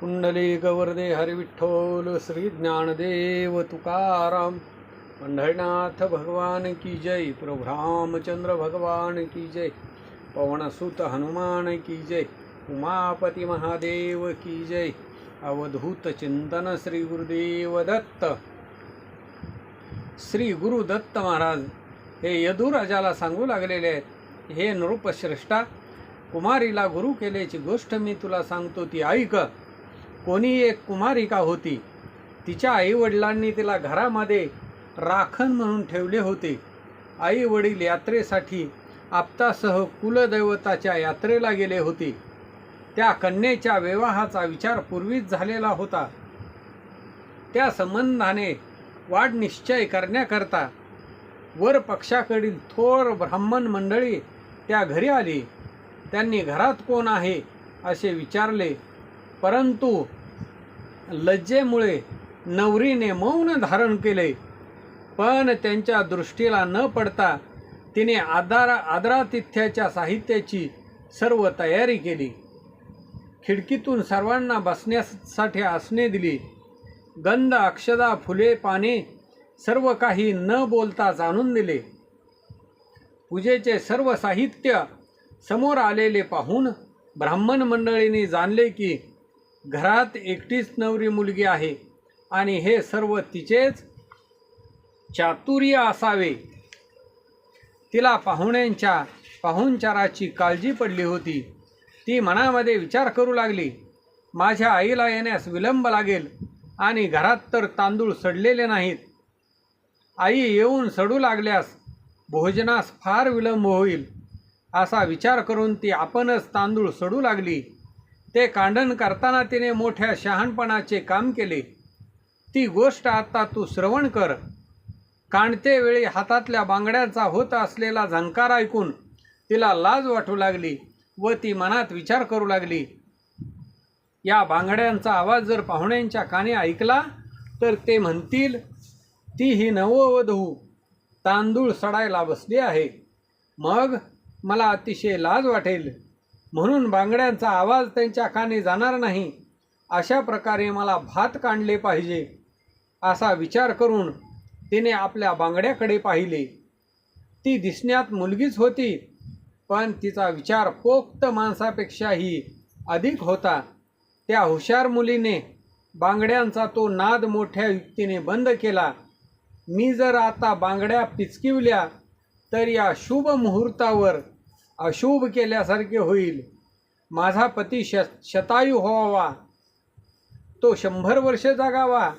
पुंडलिक वरदे हरिविठ्ठल श्री ज्ञानदेव तुकाराम। पंढरीनाथ भगवान की जय प्रभु रामचंद्र भगवान की जय पवनसुत हनुमान की जय उमापती महादेव की जय अवधूत चिंतन श्री गुरुदेव दत्त। श्री गुरु दत्त महाराज हे यदुराजाला सांगू लागलेले आहेत हे नृपश्रेष्ठा कुमारीला गुरु केल्याची गोष्ट मी तुला सांगतो ती ऐक. कोणी एक कुमारिका होती? तिच्या आईवडिलांनी तिला घरामध्ये राखण म्हणून ठेवले होते. आई वडील यात्रेसाठी आपतासह कुलदैवताच्या यात्रेला गेले होते. त्या कन्येच्या विवाहाचा विचार पूर्वीच झालेला होता. त्या संबंधाने वाढ निश्चय करण्याकरता वर पक्षाकडील थोर ब्राह्मण मंडळी त्या घरी आली. त्यांनी घरात कोण आहे? असे विचारले. परंतु लज्जेमुळे नवरीने मौन धारण केले. पण त्यांच्या दृष्टीला न पडता तिने आदार आदरातिथ्याच्या साहित्याची सर्व तयारी केली. खिडकीतून सर्वांना बसण्यासाठी आसने दिली. गंध अक्षदा फुले पाने सर्व काही न बोलताच आणून दिले. पूजेचे सर्व साहित्य समोर आलेले पाहून ब्राह्मण मंडळींनी जाणले की घरात एकटीच नवरी मुलगी आहे आणि हे सर्व तिचेच चातुर्य असावे. तिला पाहुण्यांच्या पाहुणचाराची काळजी पडली होती. ती मनामध्ये विचार करू लागली. माझ्या आईला येण्यास विलंब लागेल आणि घरात तर तांदूळ सडलेले नाहीत. आई येऊन सडू लागल्यास भोजनास फार विलंब होईल. असा विचार करून ती आपणच तांदूळ सडू लागली. ते कांडण करताना तिने मोठ्या शहाणपणाचे काम केले. ती गोष्ट आता तू श्रवण कर. कांडते वेळी हातातल्या बांगड्याचा होत असलेला झंकार ऐकून तिला लाज वाटू लागली व ती मनात विचार करू लागली. या बांगड्यांचा आवाज जर पाहुण्यांच्या कानी ऐकला तर ते म्हणतील ती ही नववधू तांदूळ सडायला बसली आहे. मग मला अतिशय लाज वाटेल. म्हणून बांगड्यांचा आवाज त्यांच्या कानी जाणार नाही. अशा प्रकारे मला भात काढले पाहिजे असा विचार करून तिने आपल्या बांगड्याकडे पाहिले. ती दिसण्यात मुलगीच होती पण तिचा विचार पोक्त माणसापेक्षाही अधिक होता. त्या हुशार मुलीने बांगड्यांचा तो नाद मोठ्या युक्तीने बंद केला. मी जर आता बांगड्या पिचकिवल्या तर या शुभ मुहूर्तावर अशुभ केल्यासारखे होईल. माझा पती श शतायू व्हावा. तो शंभर वर्ष जगावा.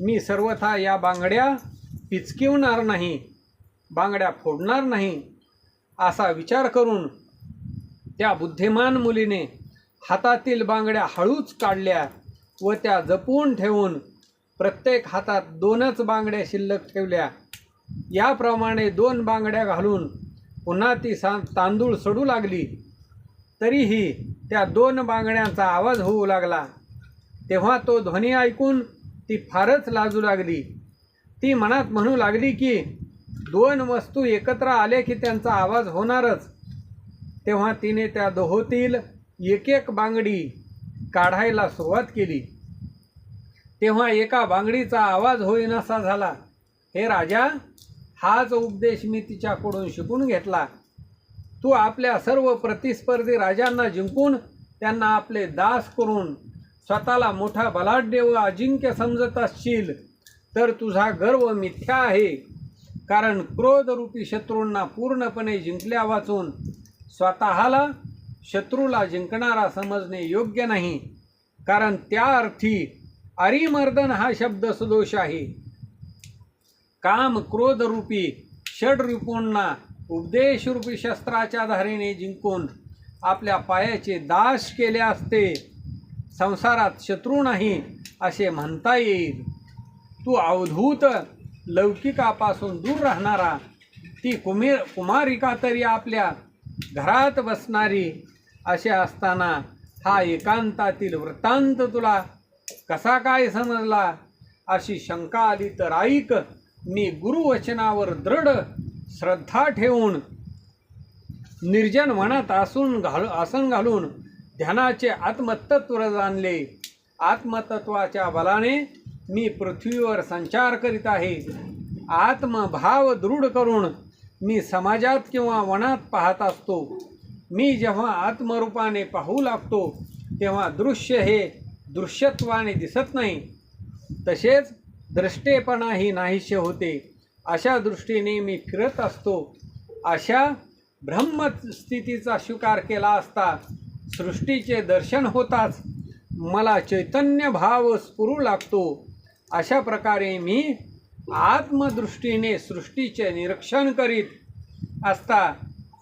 मी सर्वथा या बांगड्या पिचकिवणार नाही. बांगड्या फोडणार नाही. असा विचार करून त्या बुद्धिमान मुलीने हातातील बांगड्या हळूच काढल्या व त्या जपून ठेवून प्रत्येक हातात दोनच बांगड्या शिल्लक ठेवल्या. याप्रमाणे दोन बांगड्या घालून पुन्हा ती सा तांदूळ सडू लागली. तरीही त्या दोन बांगड्यांचा आवाज होऊ लागला. तेव्हा तो ध्वनी ऐकून ती फारच लाजू लागली. ती मनात म्हणू लागली की दोन वस्तू एकत्र आले की त्यांचा आवाज होणारच. तेव्हा तिने त्या दोहोतील एक एक बांगडी काढायला सुरुवात केली. तेव्हा एका बांगडीचा आवाज होईनासा झाला. हे राजा हाच उपदेश मी तिच्याकडून शिकून घेतला. तू आपल्या सर्व प्रतिस्पर्धी राजांना जिंकून त्यांना आपले दास करून स्वतःला मोठा बलाढ्य व अजिंक्य समजत असशील तर तुझा गर्व मिथ्या आहे. कारण क्रोधरूपी शत्रूंना पूर्णपणे जिंकल्या वाचून स्वतःला शत्रूला जिंकणारा समजणे योग्य नाही. कारण त्या अर्थी अरिमर्दन हा शब्द सदोष आहे. काम क्रोधरूपी षडरूपूंना उपदेशरूपी शस्त्राच्या धारेने जिंकून आपल्या पायाचे दास केले असते. संसारात शत्रू नाही असे म्हणता येईल. तू अवधूत लौकिकापासून दूर राहणारा ती कुमेर कुमारिका तरी आपल्या घरात बसणारी असे असताना हा एकांतातील वृत्तांत तुला कसा काय समजला? अशी शंका आली तर ऐक. मी गुरुवचनावर दृढ श्रद्धा ठेवून निर्जन वनात आसून घाल आसन घालून ध्यानाचे आत्मतत्व जाणले. आत्मतत्वाच्या बलाने मी पृथ्वीवर संचार करीत आहे. आत्मभाव दृढ करून मी समाजात किंवा वनात पाहत असतो. मी जेव्हा आत्मरूपाने पाहू लागतो तेव्हा दृश्य हे दृश्यत्वाने दिसत नाही. तसेच द्रष्टेपणाही नाहीसे होते. अशा दृष्टीने मी फिरत असतो. अशा ब्रह्मस्थितीचा स्वीकार केला असता सृष्टीचे दर्शन होताच मला चैतन्य भाव स्फुरू लागतो. अशा प्रकारे मी आत्मदृष्टीने सृष्टीचे निरीक्षण करीत असता.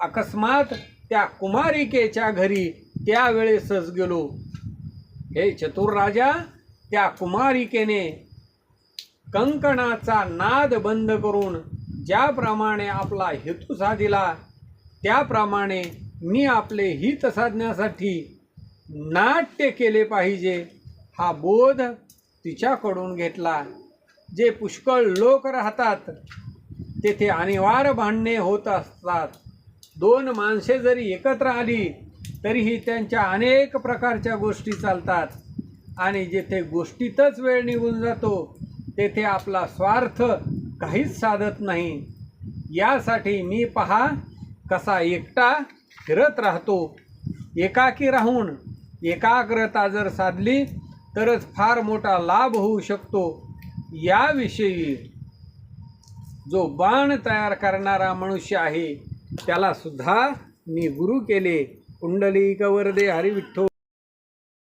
अकस्मात त्या कुमारिकेच्या घरी त्यावेळेसच गेलो. हे चतुर राजा त्या कुमारिकेने कंकणाचा नाद बंद करून ज्याप्रमाणे आपला हेतू साधिला त्याप्रमाणे मी आपले हित साधण्यासाठी नाट्य केले पाहिजे हा बोध तिच्याकडून घेतला. जे पुष्कळ लोक राहतात तेथे अनिवार्य भांडणे होत असतात. दोन माणसे जरी एकत्र आली तरीही त्यांच्या अनेक प्रकारच्या गोष्टी चालतात आणि जेथे गोष्टीतच वेळ निघून जातो तेथे आपला स्वार्थ काहीच साधत नाही. यासाठी मी पहा कसा एकटा फिरत राहतो. एकाकी राहून एकाग्रता जर साधली तरच फार मोठा लाभ होऊ शकतो. याविषयी जो बाण तयार करणारा मनुष्य आहे त्याला सुद्धा मी गुरु केले. कुंडली कवर्दे हरिविठ्ठो